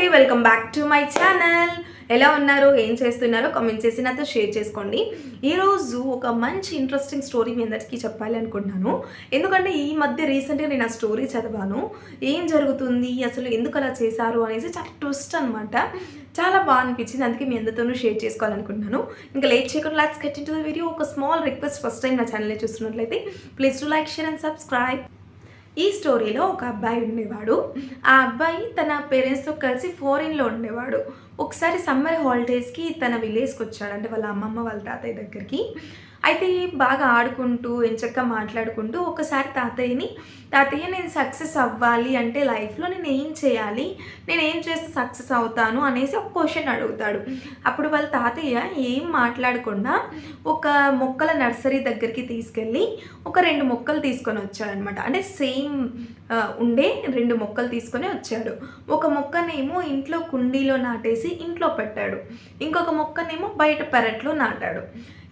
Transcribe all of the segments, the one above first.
అండి welcome back to my channel. ఎలా ఉన్నారో? ఏం చేస్తున్నారో? కమెంట్ చేసి నాతో షేర్ చేసుకోండి. ఈరోజు ఒక మంచి ఇంట్రెస్టింగ్ స్టోరీ మీ అందరికీ చెప్పాలి అనుకుంటున్నాను. ఎందుకంటే ఈ మధ్య రీసెంట్గా నేను ఆ స్టోరీ చదివాను. ఏం జరుగుతుంది? అసలు ఎందుకు అలా చేశారు? అనేసి చాలా ట్విస్ట్ అనమాట చాలా బాగా అనిపించింది. అందుకే మీ అందరితోనూ షేర్ చేసుకోవాలనుకుంటున్నాను. ఇంకా లేట్ చేయకుండా లాట్స్ గెట్ ద వీడియో ఒక స్మాల్ రిక్వెస్ట్ ఫస్ట్ టైం నా ఛానల్ చూస్తున్నట్లయితే please to like share and subscribe ఈ స్టోరీలో ఒక అబ్బాయి ఉండేవాడు. ఆ అబ్బాయి తన పేరెంట్స్తో కలిసి ఫారిన్లో ఉండేవాడు. ఒకసారి సమ్మర్ హాలిడేస్కి తన విలేజ్కి వచ్చాడు అంటే వాళ్ళ అమ్మమ్మ వాళ్ళ తాతయ్య దగ్గరికి. అయితే బాగా ఆడుకుంటూ ఎంచక్క మాట్లాడుకుంటూ ఒకసారి తాతయ్యని తాతయ్య నేను సక్సెస్ అవ్వాలి అంటే లైఫ్లో నేను ఏం చేయాలి? నేను ఏం చేస్తే సక్సెస్ అవుతాను? అనేసి ఒక క్వశ్చన్ అడుగుతాడు. అప్పుడు వాళ్ళ తాతయ్య ఏం మాట్లాడకుండా ఒక మొక్కల నర్సరీ దగ్గరికి తీసుకెళ్ళి ఒక రెండు మొక్కలు తీసుకొని వచ్చాడనమాట. అంటే సేమ్ ఉండే రెండు మొక్కలు తీసుకొని వచ్చాడు. ఒక మొక్కనేమో ఇంట్లో కుండీలో నాటేసి ఇంట్లో పెట్టాడు. ఇంకొక మొక్కనేమో బయట పెరట్లో నాటాడు.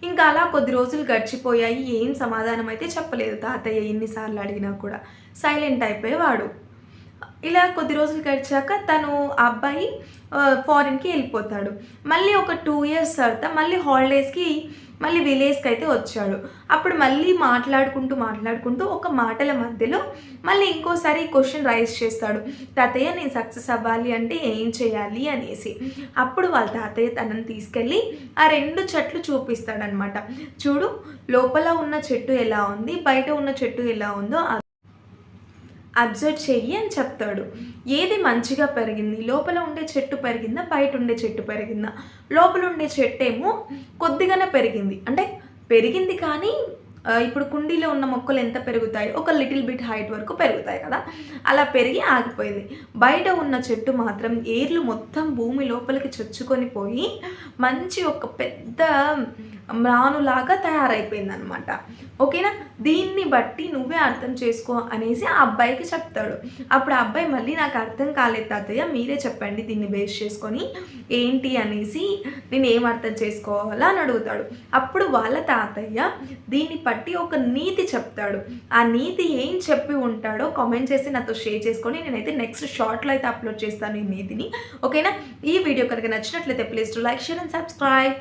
ఇంకా అలా కొద్ది రోజులు గడిచిపోయాయి. ఏం సమాధానం అయితే చెప్పలేదు తాతయ్య ఎన్నిసార్లు అడిగినా కూడా. సైలెంట్ అయిపోయేవాడు. ఇలా కొద్ది రోజులు గడిచాక తను ఆ అబ్బాయి ఫారిన్కి వెళ్ళిపోతాడు. మళ్ళీ ఒక టూ ఇయర్స్ తర్వాత మళ్ళీ హాలిడేస్కి మళ్ళీ విలేజ్కి అయితే వచ్చాడు. అప్పుడు మళ్ళీ మాట్లాడుకుంటూ మాట్లాడుకుంటూ ఒక మాటల మధ్యలో మళ్ళీ ఇంకోసారి క్వశ్చన్ రైజ్ చేస్తాడు. తాతయ్య నేను సక్సెస్ అవ్వాలి అంటే ఏం చేయాలి? అనేసి. అప్పుడు వాళ్ళ తాతయ్య తనని తీసుకెళ్ళి ఆ రెండు చెట్లు చూపిస్తాడనమాట చూడు లోపల ఉన్న చెట్టు ఎలా ఉంది? బయట ఉన్న చెట్టు ఎలా ఉందో అబ్జర్వ్ చెయ్యి అని చెప్తాడు. ఏది మంచిగా పెరిగింది? లోపల ఉండే చెట్టు పెరిగిందా? బయట ఉండే చెట్టు పెరిగిందా? లోపల ఉండే చెట్టు ఏమో కొద్దిగానే పెరిగింది. అంటే పెరిగింది కానీ ఇప్పుడు కుండీలో ఉన్న మొక్కలు ఎంత పెరుగుతాయి? ఒక లిటిల్ బిట్ హైట్ వరకు పెరుగుతాయి కదా? అలా పెరిగి ఆగిపోయింది. బయట ఉన్న చెట్టు మాత్రం ఏర్లు మొత్తం భూమి లోపలికి చొచ్చుకొని పోయి మంచి ఒక పెద్ద మ్రానులాగా తయారైపోయింది అనమాట ఓకేనా? దీన్ని బట్టి నువ్వే అర్థం చేసుకో అనేసి ఆ అబ్బాయికి చెప్తాడు. అప్పుడు ఆ అబ్బాయి మళ్ళీ నాకు అర్థం కాలేదు తాతయ్య మీరే చెప్పండి దీన్ని బేస్ చేసుకొని ఏంటి అనేసి నేను ఏం అర్థం చేసుకోవాలా అని అడుగుతాడు. అప్పుడు వాళ్ళ తాతయ్య దీన్ని బట్టి ఒక నీతి చెప్తాడు. ఆ నీతి ఏం చెప్పి ఉంటాడో కామెంట్ చేసి నాతో షేర్ చేసుకొని నేనైతే నెక్స్ట్ షార్ట్లో అయితే అప్లోడ్ చేస్తాను ఈ నీతిని. ఓకేనా? ఈ వీడియో కనుక నచ్చినట్లయితే please to like share and subscribe